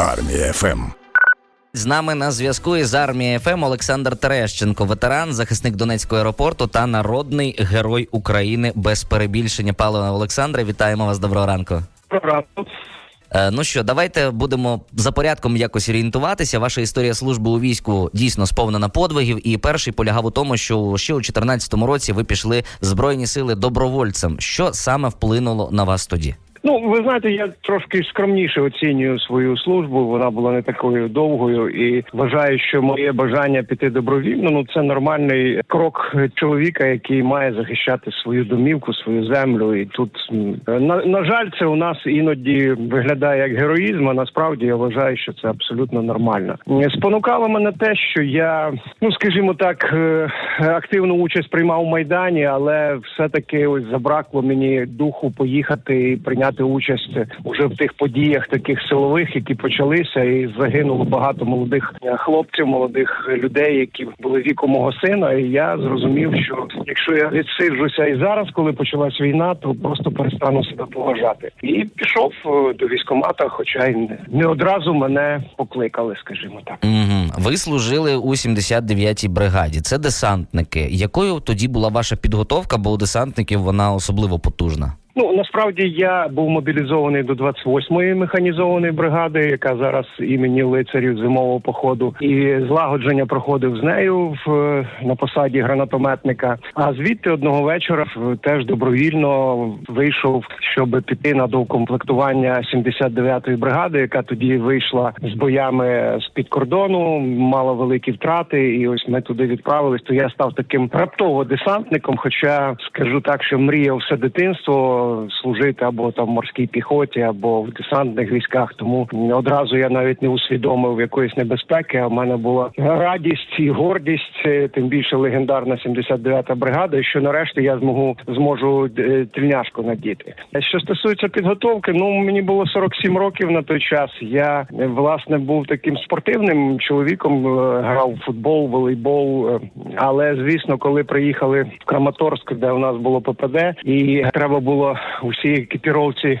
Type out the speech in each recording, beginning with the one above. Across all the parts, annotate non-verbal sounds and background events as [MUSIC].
Армія ФМ. З нами на зв'язку із армії ФМ Олександр Терещенко, ветеран, захисник Донецького аеропорту та народний герой України без перебільшення. Павло Олександре, вітаємо вас. Доброго ранку. Е, ну що, давайте будемо за порядком якось орієнтуватися. Ваша історія служби у війську дійсно сповнена подвигів. І перший полягав у тому, що ще у 2014 році ви пішли в збройні сили добровольцем. Що саме вплинуло на вас тоді? Ну, ви знаєте, я трошки скромніше оцінюю свою службу. Вона була не такою довгою, і вважаю, що моє бажання піти добровільно ну це нормальний крок чоловіка, який має захищати свою домівку, свою землю. І тут на, на жаль, це у нас іноді виглядає як героїзм. А насправді я вважаю, що це абсолютно нормально. Спонукало мене те, що я, ну скажімо так, е, активну участь приймав у майдані, але все таки ось забракло мені духу поїхати і прийняти участь уже в тих подіях таких силових, які почалися, і загинуло багато молодих е, хлопців, молодих людей, які були віку мого сина. І я зрозумів, що якщо я відсиджуся і зараз, коли почалась війна, то просто перестану себе поважати. І пішов е, до військомата, хоча й не одразу мене покликали, скажімо так. Угу. Ви служили у 79-й бригаді. Це десантники. Якою тоді була ваша підготовка? Бо у десантників вона особливо потужна. Ну насправді я був мобілізований до 28-ї механізованої бригади, яка зараз імені лицарів зимового походу, і злагодження проходив з нею в на посаді гранатометника. А звідти одного вечора теж добровільно вийшов, щоб піти на доукомплектування 79-ї бригади, яка тоді вийшла з боями з під кордону, мала великі втрати, і ось ми туди відправились. То я став таким раптово десантником. Хоча скажу так, що мріяв все дитинство служити або там в морській піхоті, або в десантних військах. Тому одразу я навіть не усвідомив якоїсь небезпеки. А в мене була радість і гордість, е, тим більше легендарна 79-та бригада. Що нарешті я змогу зможу е, тельняшку надіти. Що стосується підготовки, ну мені було 47 років на той час. Я е, власне був таким спортивним чоловіком, грав в футбол, волейбол. Але звісно, коли приїхали в Краматорськ, де у нас було ППД, і треба було усі екіпіровці е,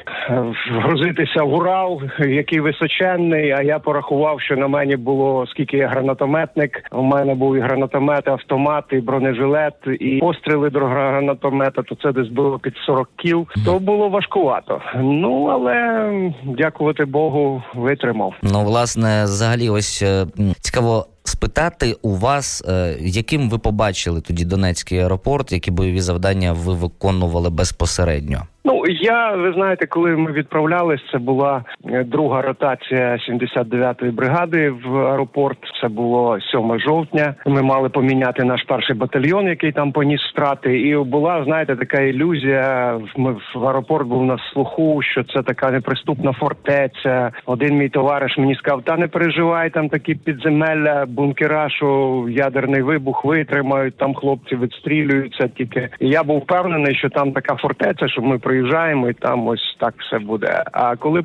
вгрузитися в Урал, який височенний. А я порахував, що на мені було скільки я гранатометник. У мене був і гранатомет, і автомат, і бронежилет, і постріли до гранатомета. То це десь було під 40 кіл. То було важкувато. Ну але дякувати Богу, витримав. Ну, власне, взагалі, ось е, цікаво спитати у вас, е, яким ви побачили тоді Донецький аеропорт, які бойові завдання ви виконували безпосередньо? Ну я ви знаєте, коли ми відправлялись, це була е, друга ротація 79-ї бригади в аеропорт. Це було 7 жовтня. Ми мали поміняти наш перший батальйон, який там поніс втрати. І була знаєте така ілюзія. Ми в аеропорт був на слуху, що це така неприступна фортеця. Один мій товариш мені сказав: та не переживай, там такі підземелля, бункера, що ядерний вибух витримають. Там хлопці відстрілюються. Тільки І я був впевнений, що там така фортеця, що ми приїжджаємо і там ось так все буде. А коли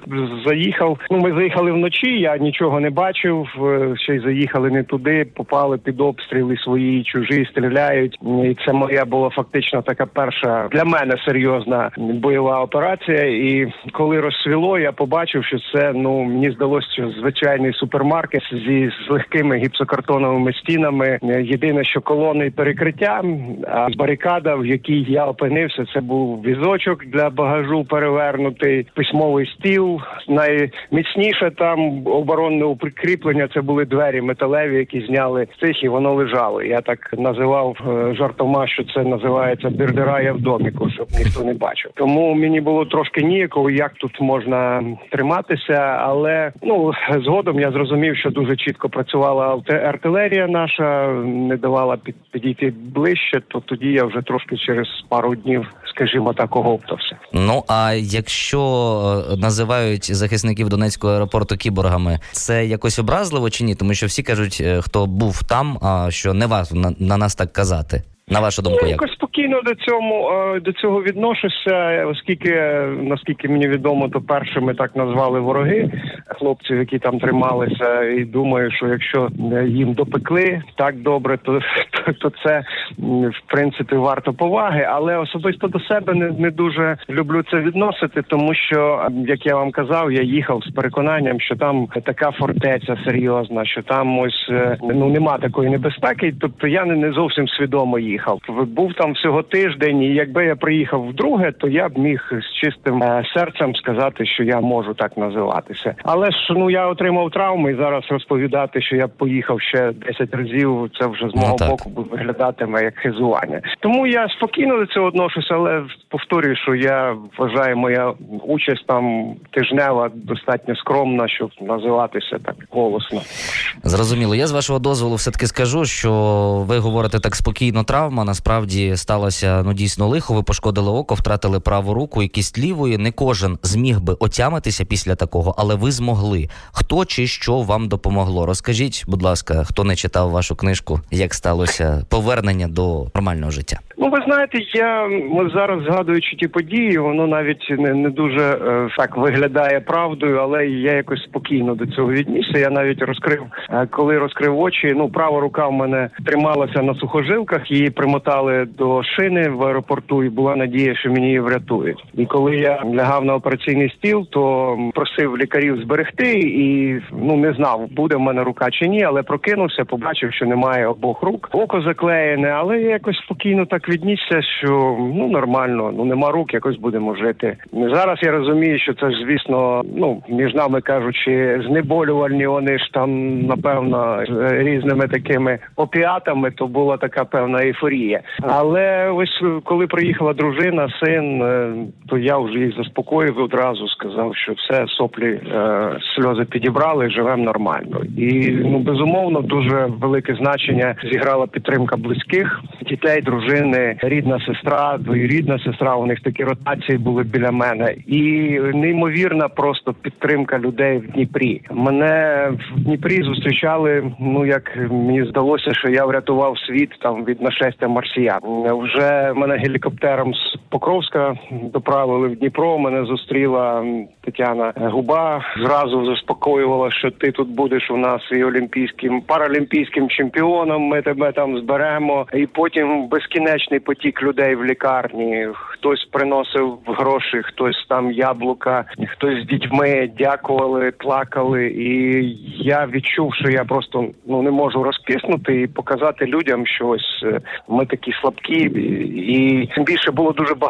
заїхав, ну ми заїхали вночі. Я нічого не бачив. е, Ще й заїхали не туди, попали під обстріли свої, чужі стріляють. І це моя була фактично така перша для мене серйозна бойова операція. І коли розсвіло, я побачив, що це ну мені здалося, що звичайний супермаркет зі з легкими гіпсокартоновими стінами. Єдине, що колони перекриття, а барикада, в якій я опинився, це був візочок для багажу перевернутий, письмовий стіл. Найміцніше там оборонне прикріплення це були двері металеві, які зняли з цих, і воно лежало. Я так називав е, жартома, що це називається бірдирая в доміку, щоб ніхто не бачив. Тому мені було трошки ніяково, як тут можна триматися, але ну згодом я зрозумів, що дуже чітко працювала артилерія наша, не давала під, підійти ближче. То тоді я вже трошки через пару днів, скажімо так, оговтався. Ну а якщо е, називають захисників Донецького аеропорту кіборгами, це якось образливо чи ні? Тому що всі кажуть, е, хто був там, що не варто на, на нас так казати. На вашу думку, Ну, як? якось спокійно. до цьому е, до цього відношуся, оскільки наскільки мені відомо, то першими так назвали вороги хлопців, які там трималися, і думаю, що якщо їм допекли так добре, то, [LAUGHS] то, це в принципі варто поваги. Але особисто до себе не, не дуже люблю це відносити, тому що як я вам казав, я їхав з переконанням, що там така фортеця серйозна, що там ось е, ну нема такої небезпеки. Тобто я не, не зовсім свідомо їхав. Був там всього тиждень, і якби я приїхав вдруге, то я б міг з чистим е, серцем сказати, що я можу так називатися. Але ж ну я отримав травми і зараз розповідати, що я поїхав ще 10 разів. Це вже з Ну, мого так. боку виглядатиме як хизування. Тому я спокійно до цього отношуся, але повторюю, що я вважаю, моя участь там тижнева достатньо скромна, щоб називатися так голосно. Зрозуміло. Я з вашого дозволу все-таки скажу, що ви говорите так спокійно, травма. Насправді сталося ну дійсно лихо. Ви пошкодили око, втратили праву руку і кість лівої. Не кожен зміг би отямитися після такого, але ви змогли. Хто чи що вам допомогло? Розкажіть, будь ласка, хто не читав вашу книжку, як сталося повернення до нормального життя? Ну, ви знаєте, я ми зараз згадуючи ті події, воно навіть не, не дуже е, так виглядає правдою, але я якось спокійно до цього віднісся. Я навіть розкрив, е, коли розкрив очі. Ну, права рука в мене трималася на сухожилках, її примотали до шини в аеропорту, і була надія, що мені її врятують. І коли я лягав на операційний стіл, то просив лікарів зберегти, і ну не знав, буде в мене рука чи ні, але прокинувся, побачив, що немає обох рук. Око заклеєне, але я якось спокійно так віднісся, що ну нормально, ну нема рук, якось будемо жити. Зараз я розумію, що це ж звісно, ну між нами кажучи, знеболювальні вони ж там напевно з різними такими опіатами, то була така певна ейфорія. Але ось коли приїхала дружина, син, е, то я вже їх заспокоїв одразу, сказав, що все соплі е, сльози підібрали, живемо нормально. І ну безумовно дуже велике значення зіграла підтримка близьких дітей, дружини, рідна сестра, двоюрідна сестра. У них такі ротації були біля мене, і неймовірна просто підтримка людей в Дніпрі. Мене в Дніпрі зустрічали. Ну як мені здалося, що я врятував світ там від нашестя марсіян. Вже мене гелікоптером з Покровська доправили в Дніпро. Мене зустріла Тетяна Губа. Зразу заспокоювала, що ти тут будеш у нас і олімпійським паралімпійським чемпіоном. Ми тебе там зберемо. І потім безкінечний потік людей в лікарні. Хтось приносив гроші, хтось там яблука, хтось з дітьми дякували, плакали. І я відчув, що я просто ну не можу розкиснути і показати людям, що ось е, ми такі слабкі, і тим більше було дуже багато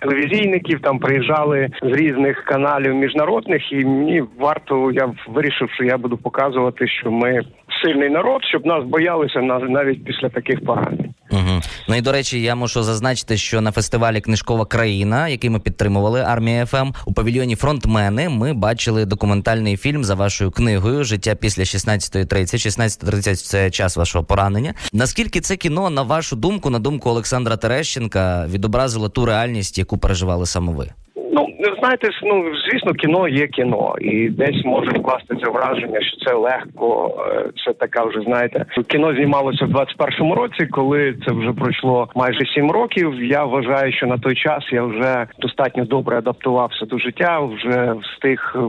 телевізійників. Там приїжджали з різних каналів міжнародних, і мені варто я вирішив, що я буду показувати, що ми сильний народ, щоб нас боялися на- навіть після таких поранень. Угу. Ну і до речі, я мушу зазначити, що на фестивалі Книжкова країна, який ми підтримували армія ФМ, у павільйоні Фронтмени, ми бачили документальний фільм за вашою книгою Життя після 16.30. 16.30 – це час вашого поранення. Наскільки це кіно, на вашу думку, на думку Олександра Терещенка, відобразило ту реальність, яку переживали саме ви? Знаєте, ну звісно, кіно є кіно, і десь може вкластися враження, що це легко. е, Це така вже знаєте, кіно знімалося в 21-му році, коли це вже пройшло майже сім років. Я вважаю, що на той час я вже достатньо добре адаптувався до життя. Вже встиг е,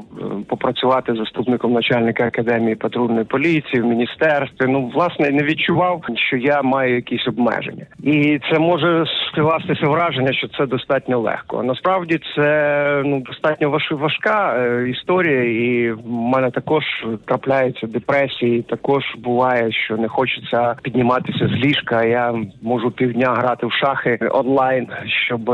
попрацювати заступником начальника академії патрульної поліції в міністерстві. Ну власне не відчував, що я маю якісь обмеження, і це може скластися враження, що це достатньо легко. Насправді це ну достатньо важ- важка е, історія, і в мене також трапляються депресії. Також буває, що не хочеться підніматися з ліжка. Я можу півдня грати в шахи онлайн, щоб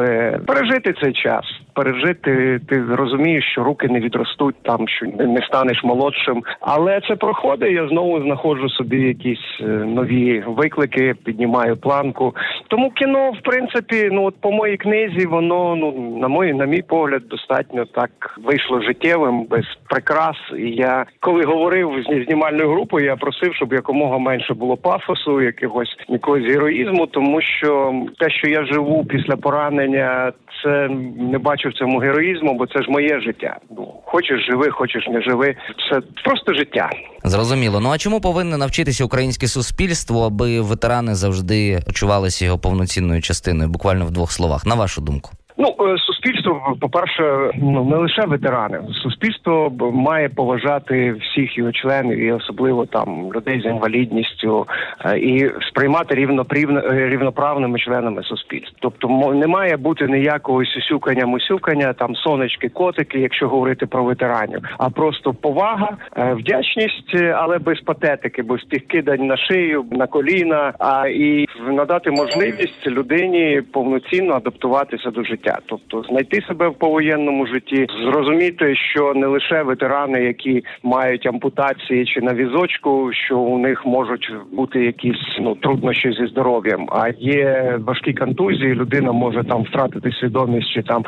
пережити цей час. Пережити, ти розумієш, що руки не відростуть там, що не не станеш молодшим, але це проходить. Я знову знаходжу собі якісь е, нові виклики, піднімаю планку. Тому кіно, в принципі, ну от по моїй книзі, воно ну на мій, на мій погляд, достатньо так вийшло життєвим, без прикрас. І я коли говорив з зні- знімальною групою, я просив, щоб якомога менше було пафосу, якогось якогось героїзму, тому що те, що я живу після поранення, це не бачу в цьому героїзму, бо це ж моє життя. Ну хочеш живи, хочеш не живи. Це просто життя. Зрозуміло. Ну а чому повинне навчитися українське суспільство, аби ветерани завжди почувалися його повноцінною частиною? Буквально в двох словах, на вашу думку. Ну, е, суспільство, по-перше, ну не лише ветерани. Суспільство має поважати всіх його членів, і особливо там людей з інвалідністю, е, і сприймати рівнопрівно е, рівноправними членами суспільства. Тобто, не має бути ніякого сюсюкання, мусюкання, там сонечки, котики, якщо говорити про ветеранів, а просто повага, вдячність, але без патетики, без тих кидань на шию, на коліна, а і надати можливість людині повноцінно адаптуватися до життя, тобто знайти себе в повоєнному житті, зрозуміти, що не лише ветерани, які мають ампутації чи на візочку, що у них можуть бути якісь ну труднощі зі здоров'ям, а є важкі контузії. Людина може там втратити свідомість, чи там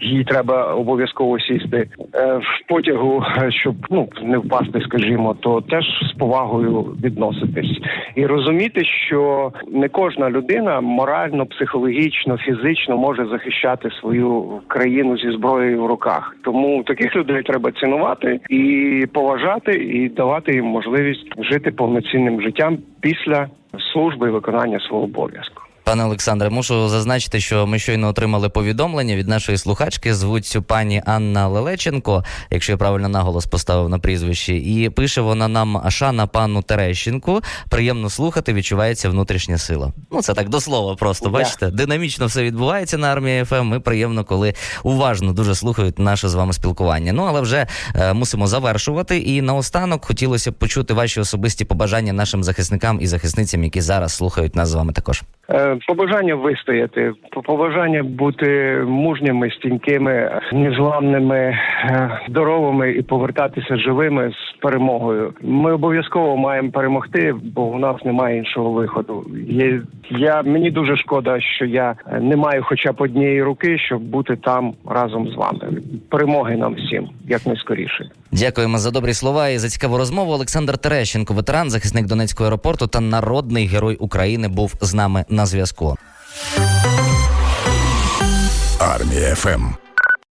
їй треба обов'язково сісти е, в потягу, щоб ну не впасти, скажімо, то теж з повагою відноситись і розуміти, що не кожна людина морально, психологічно, фізично може захищати свою країну зі зброєю в руках. Тому таких людей треба цінувати і поважати, і давати їм можливість жити повноцінним життям після служби і виконання свого обов'язку. Пане Олександре, мушу зазначити, що ми щойно отримали повідомлення від нашої слухачки. Звуть цю пані Анна Лелеченко, якщо я правильно наголос поставив на прізвищі, і пише вона нам Шана пану Терещенку. Приємно слухати, відчувається внутрішня сила. Ну це так до слова, просто Да. бачите, динамічно все відбувається на армії ФМ. Ми приємно, коли уважно дуже слухають наше з вами спілкування. Ну але вже е, мусимо завершувати. І наостанок хотілося б почути ваші особисті побажання нашим захисникам і захисницям, які зараз слухають нас з вами також. Е, Побажання вистояти, побажання бути мужніми, стійкими, незламними, е, здоровими і повертатися живими з перемогою. Ми обов'язково маємо перемогти, бо у нас немає іншого виходу. Є я мені дуже шкода, що я е, не маю хоча б однієї руки, щоб бути там разом з вами. Перемоги нам всім якнайскоріше. Дякуємо за добрі слова і за цікаву розмову. Олександр Терещенко, ветеран, захисник Донецького аеропорту та народний герой України, був з нами на зв'язку. Армія ФМ.